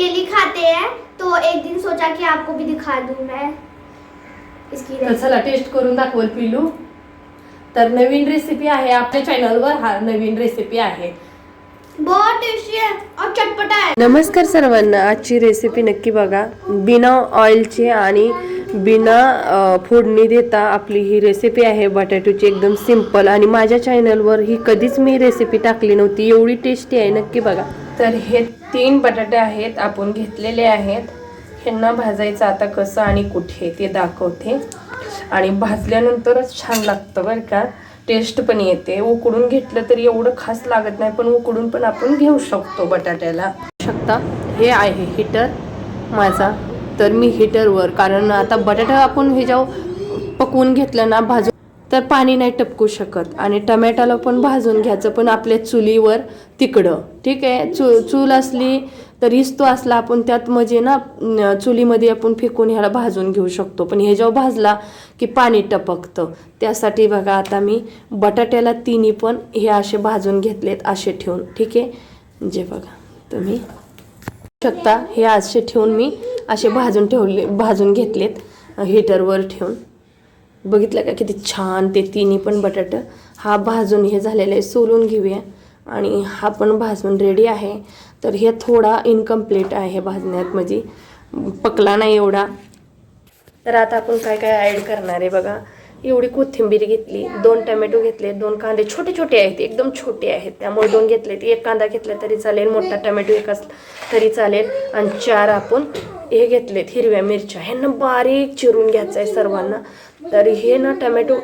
Daily खाते हैं तो एक दिन सोचा कि आपको भी दिखा दूं मैं। इसकी तर चला टेस्ट करून दाखवल पिलू. तर नवीन रेसिपी आहे आपल्या चॅनलवर हा नवीन रेसिपी आहे. बहुत टेस्टी है और चटपटा है। नमस्कार सर्वांना आजची रेसिपी नक्की बघा. बिना ऑइलची आणि बिना अ, फोडणी देता आपली ही रेसिपी आहे बटाटोची एकदम सिंपल आणि माझ्या चॅनलवर ही कधीच मी रेसिपी टाकली नव्हती एवढी टेस्टी आहे नक्की बघा. तर हे तीन बटाटे आहेत आपण घेतलेले आहेत. ह्यांना भाजायचं आता कसं आणि कुठे ते दाखवते. आणि भाजल्यानंतरच छान लागतं बरं का. टेस्ट पण येते. उकडून घेतलं तरी एवढं खास लागत नाही पण उकडून पण आपण घेऊ शकतो बटाट्याला. शकता? हे आहे हिटर माझा. तर मी हिटरवर कारण आता बटाटा आपण हे जाऊ पकवून घेतलं ना भाजून तर पाणी नाही टपकू शकत. आणि टमॅटोला पण भाजून घ्यायचं पण आपल्या चुलीवर तिकडं. ठीक आहे? चू चूल असली तर इस्तो असला आपण त्यात म्हणजे ना चुलीमध्ये आपण फेकून ह्याला भाजून घेऊ शकतो. पण हे जेव्हा भाजला की पाणी टपकतं. त्यासाठी बघा आता मी बटाट्याला तिन्ही पण हे असे भाजून घेतलेत असे ठेवून. ठीक आहे? जे बघा तुम्ही शकता. हे असे ठेवून मी असे भाजून ठेवले भाजून घेतलेत हिटरवर ठेवून. बघितलं का किती छान ते तिन्ही पण बटाटा. हा भाजून हे झालेलं आहे सोलून घेऊया. आणि हा पण भाजून रेडी आहे. तर हे थोडा इनकम्प्लीट आहे भाजण्यात म्हणजे. पकला नाही एवढा. तर आता आपण काय काय ॲड करणार आहे बघा. एवढी कोथिंबीर घेतली दोन टमॅटो घेतले दोन कांदे छोटे छोटे आहेत एकदम छोटे आहेत. त्यामुळे दोन घेतले एक कांदा घेतला तरी चालेल मोठा टमॅटो एक असला तरी चालेल. आणि चार आपण हे घेतलेत हिरव्या मिरच्या. ह्यांना बारीक चिरून घ्यायचं आहे सर्वांना. तर हे ना टमॅटो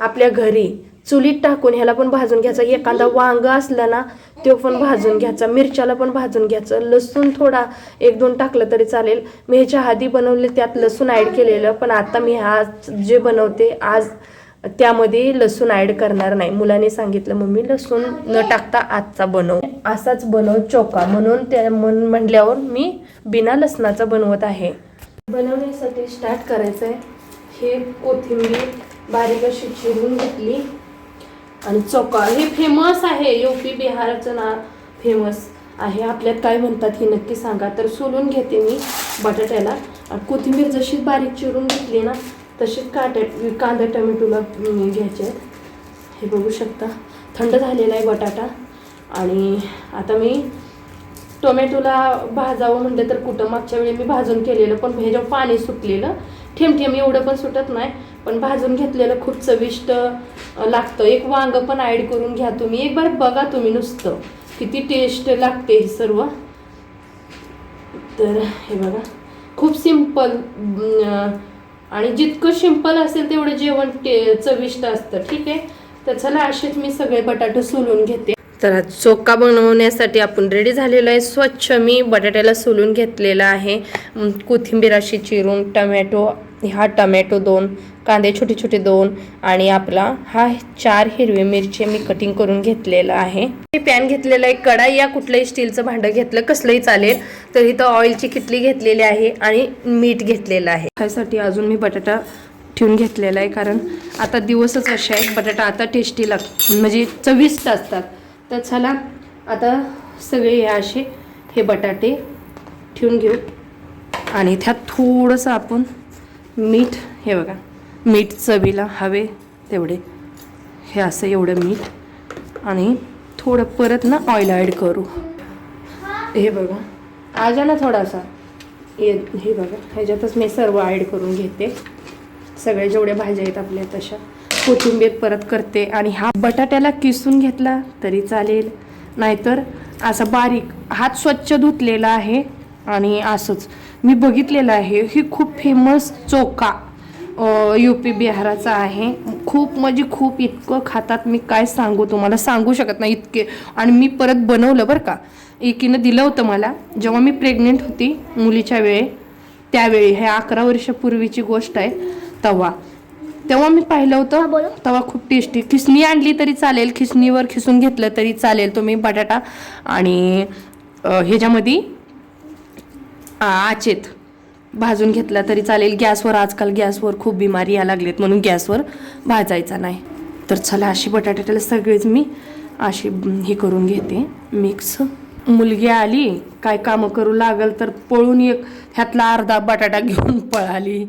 आपल्या घरी चुलीत टाकून ह्याला पण भाजून घ्यायचा. एखादा वांग असला ना तो पण भाजून घ्यायचा. मिरच्याला पण भाजून घ्यायचं. लसूण थोडा एक दोन टाकलं तरी चालेल. मी ह्याच्या आधी बनवले त्यात लसूण ॲड केलेलं पण आता मी हा जे बनवते आज त्यामध्ये लसूण ॲड करणार नाही. मुलाने सांगितलं मम्मी लसूण न टाकता आजचा बनव. असाच बनव चोका म्हणून त्या मन म्हटल्यावर मी बिना लसणाचा बनवत आहे. बनवण्यासाठी स्टार्ट करायचं आहे हे कोथिंबीर बारीक अशी चिरून घेतली. आणि चोका हे फेमस आहे. युपी बिहारचं ना फेमस आहे. आपल्यात काय म्हणतात हे नक्की सांगा. तर सोलून घेते मी बटाट्याला. आणि कोथिंबीर जशी बारीक चिरून घेतली ना तशीच काट्या कांदा टमॅटोला घ्यायचे आहेत. हे बघू शकता. थंड झालेला आहे बटाटा. आणि आता मी टोमॅटोला भाजावं म्हणलं तर कुठं? मागच्या वेळी मी भाजून केलेलं पण ह्याच्यावर पाणी सुकलेलं ठेमठेम एवढं पण सुटत नाही पण भाजून घेतलेलं खूप चविष्ट लागतं. एक वांग पण ॲड करून घ्या तुम्ही. एक बार बघा तुम्ही नुसतं. किती टेस्ट लागते हे सर्व. तर हे बघा. खूप सिंपल आणि जितकं सिंपल असेल तेवढं जेवण टे चविष्ट असतं. ठीक आहे? तर चला असेच मी सगळे बटाटे सोलून घेते. तर हा चोका बनवण्यासाठी आपण रेडी झालेलो आहे. स्वच्छ मी बटाट्याला सोलून घेतलेला आहे. कोथिंबीर अशी चिरून टमॅटो हा टमॅटो दोन कांदे छोटे छोटे दोन आणि आपला हा चार हिरवी मिरची मी कटिंग करून घेतलेला आहे. मी पॅन घेतलेला आहे. कढाई या कुठलंही स्टीलचं भांडं घेतलं कसलंही चालेल तर इथं ऑइलची किटली घेतलेली आहे आणि मीठ घेतलेलं आहे. ह्यासाठी अजून मी बटाटा ठेवून घेतलेला आहे कारण आता दिवसच असे आहेत. बटाटा आता टेस्टी लाग म्हणजे चविष्ट असतात. तर चला आता सगळे हे असे हे बटाटे ठेवून घेऊ. आणि त्यात थोडंसं आपण मीठ हे बघा मीठ चवीला हवे तेवढे. हे असं एवढं मीठ. आणि थोडं परत ना ऑइल ॲड करू. हे बघा आजा ना थोडासा. ये हे बघा ह्याच्यातच मी सर्व ॲड करून घेते. सगळ्या जेवढ्या भाज्या आहेत आपल्या तशा. कोथिंबीर परत करते आणि हा बटाट्याला किसून घेतला तरी चालेल. नाहीतर असा बारीक हात स्वच्छ धुतलेला आहे आणि असंच मी बघितलेलं आहे. ही खूप फेमस चोका यू पी बिहाराचा आहे. खूप म्हणजे खूप इतकं खातात मी काय सांगू तुम्हाला? सांगू शकत नाही इतके. आणि मी परत बनवलं बरं का. एकीनं दिलं होतं मला. जेव्हा मी प्रेग्नेंट होती मुलीच्या वेळे त्यावेळी हे अकरा वर्षापूर्वीची गोष्ट आहे तवा तेव्हा मी पाहिलं होतं तवा खूप टेस्टी खिसणी आणली तरी चालेल खिसणीवर खिसून घेतलं तरी चालेल तुम्ही बटाटा. आणि ह्याच्यामध्ये आचेत भाजून घेतला तरी चालेल. गॅसवर आजकाल गॅसवर खूप बिमारी या लागलेत म्हणून गॅसवर भाजायचा नाही. तर चला अशी बटाट्याला सगळेच मी अशी हे करून घेते. मिक्स. मुलगी आली काय कामं करू लागल तर पळून एक ह्यातला अर्धा बटाटा घेऊन पळाली.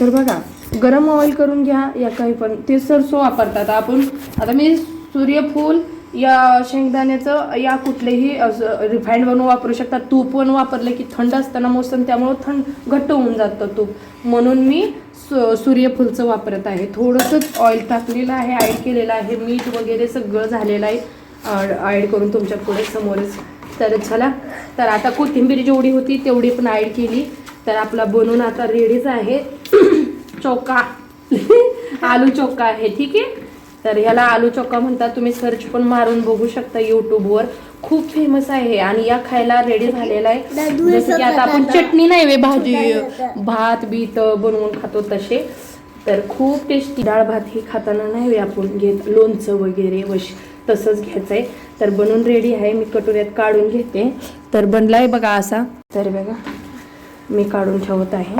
तर बघा गरम ऑइल करून घ्या या काही पण. ते सरसो वापरतात. आपण आता मी सूर्यफूल या शेंगदाण्याचं या कुठलेही रिफाईंड बनवून वापरू शकता तूप पण वापरलं की थंड असताना मोसम त्यामुळं थंड घट्ट होऊन जातं तूप. म्हणून मी सूर्यफूलचं वापरत आहे. थोडंसं ऑइल टाकलेलं आहे ॲड केलेलं आहे. मीठ वगैरे सगळं झालेलं आहे. ॲड करून तुमच्यापुढे समोरच. तर चला. तर आता कोथिंबीर जेवढी होती तेवढी पण ॲड केली. तर आपला बनून आता रेडीच आहे. चोका आलू चोका आहे ठीक आहे? तर ह्याला आलू चोका म्हणतात. तुम्ही सर्च पण मारून बघू शकता यूट्यूबवर खूप फेमस आहे आणि या खायला रेडी झालेला आहे. जसं की आता आपण चटणी नाही वे भाजी. भात बीत बनवून खातो तसे. तर खूप टेस्टी डाळ भात हे खाताना नाही वे आपण घेत. लोणचं वगैरे वश तसंच घ्यायचं आहे तर बनवून रेडी आहे. मी कटोऱ्यात काढून घेते. तर बनलाय बघा असा. तर बघा मी काढून ठेवत आहे.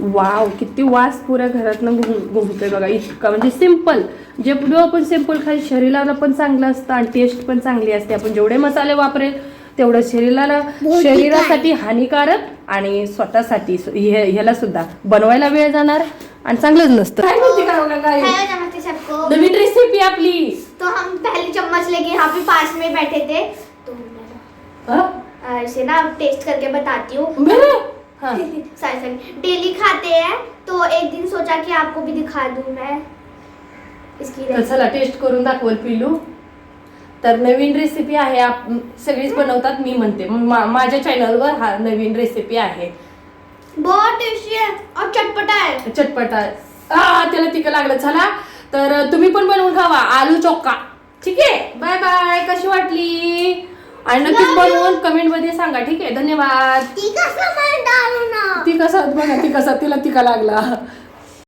वाव किती वास पुऱ्या घरातनं घुम घुमतोय बघा. इतका म्हणजे सिंपल जे जेव्हा आपण सिंपल खाई शरीराला पण चांगलं असतं आणि टेस्ट पण चांगली असते. आपण जेवढे मसाले वापरेल तेवढं शरीराला शरीरासाठी हानिकारक आणि स्वतःसाठी हे- ह्याला सुद्धा. बनवायला वेळ जाणार आणि चांगलंच नसतं. काय बोलते काय नमस्ते सबको नवीन रेसिपी आपली. तो हम पहले चम्मच लेके यहाँ पे पास में बैठे थे. तो हा? ना टेस्ट करके बताती हूँ? हा. सॉरी सॉरी डेली खाते हैं तो एक दिन सोचा कि आपको भी दिखा दूं मैं। इसकी तर चला टेस्ट करून दाखवल पिलू तर नवीन रेसिपी आहे आप सगळीच बनवतात मी म्हणते. मग मा- माझ्या चॅनलवर हा नवीन रेसिपी आहे. बहुत टेस्टी है और चटपटा है चटपटा. आ त्याला तिकं लागलं. चला तर तुम्ही पण बनवून खावा. आलू चोक्का ठीक आहे? Bye bye. कशी वाटली? आणि नक्कीच बनवून कमेंटमध्ये सांगा ठीक आहे? धन्यवाद. ती कसा बघा ती कसा तिला तिका लागला.